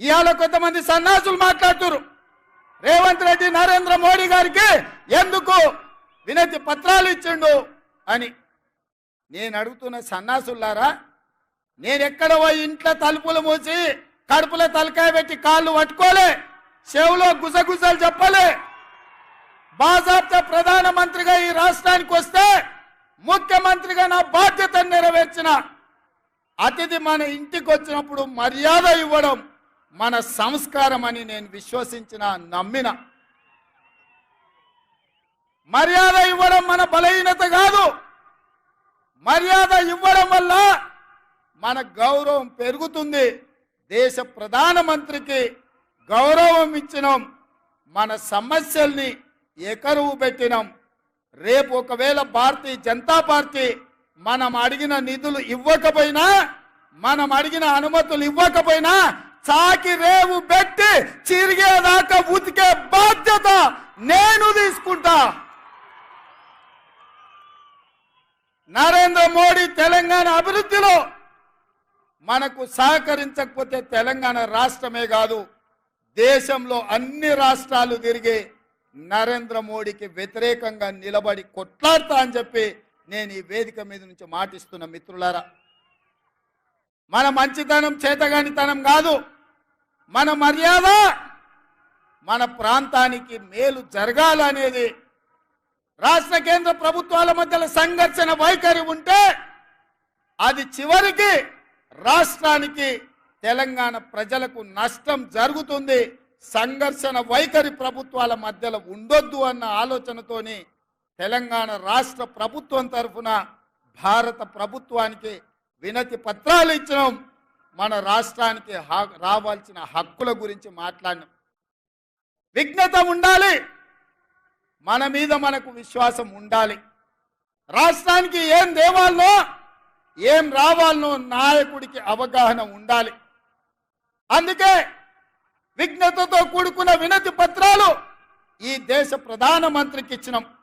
ఇవాళ కొంతమంది సన్నాసులు మాట్లాడుతున్నారు రేవంత్ రెడ్డి నరేంద్ర మోడీ గారికి ఎందుకు వినతి పత్రాలు ఇచ్చిండు అని. నేను అడుగుతున్న సన్నాసులారా నేను ఎక్కడ పోయి ఇంట్లో తలుపులు మూసి కడుపులో తలకాయ పెట్టి కాళ్ళు పట్టుకోలే చెవులో గుసగుసలు చెప్పలే. బాజాబ్తా ప్రధానమంత్రిగా ఈ రాష్ట్రానికి వస్తే ముఖ్యమంత్రిగా నా బాధ్యతను నెరవేర్చిన అతిథి మన ఇంటికి వచ్చినప్పుడు మర్యాద ఇవ్వడం మన సంస్కారం అని నేను విశ్వసించిన నమ్మిన. మర్యాద ఇవ్వడం మన బలహీనత కాదు. మర్యాద ఇవ్వడం వల్ల మన గౌరవం పెరుగుతుంది. దేశ ప్రధానమంత్రికి గౌరవం ఇచ్చినాం. మన సమస్యల్ని ఎకరువు పెట్టినాం. రేపు ఒకవేళ భారతీయ జనతా పార్టీ మనం అడిగిన నిధులు ఇవ్వకపోయినా మనం అడిగిన అనుమతులు ఇవ్వకపోయినా చాకి రేవు పెట్టి చిరిగేదాకా ఉతికే బాధ్యత నేను తీసుకుంటా. నరేంద్ర మోడీ తెలంగాణ అభివృద్ధిలో మనకు సహకరించకపోతే తెలంగాణ రాష్ట్రమే కాదు దేశంలో అన్ని రాష్ట్రాలు తిరిగి నరేంద్ర మోడీకి వ్యతిరేకంగా నిలబడి కొట్లాడతా అని చెప్పి నేను ఈ వేదిక మీద నుంచి మాటిస్తున్న మిత్రులారా. మన మంచితనం చేతగానితనం కాదు. మన మర్యాద మన ప్రాంతానికి మేలు జరగాలనేది. రాష్ట్ర కేంద్ర ప్రభుత్వాల మధ్యలో సంఘర్షణ వైఖరి ఉంటే అది చివరికి రాష్ట్రానికి తెలంగాణ ప్రజలకు నష్టం జరుగుతుంది. సంఘర్షణ వైఖరి ప్రభుత్వాల మధ్యలో ఉండొద్దు అన్న ఆలోచనతోని తెలంగాణ రాష్ట్ర ప్రభుత్వం తరఫున భారత ప్రభుత్వానికి వినతి పత్రాలు ఇచ్చినాం. మన రాష్ట్రానికి రావాల్సిన హక్కుల గురించి మాట్లాడినాం. విఘ్నత ఉండాలి. మన మీద మనకు విశ్వాసం ఉండాలి. రాష్ట్రానికి ఏం దేవాలనో ఏం రావాలనో నాయకుడికి అవగాహన ఉండాలి. అందుకే విఘ్నతతో కూడుకున్న వినతి పత్రాలు ఈ దేశ ప్రధానమంత్రికి ఇచ్చినాం.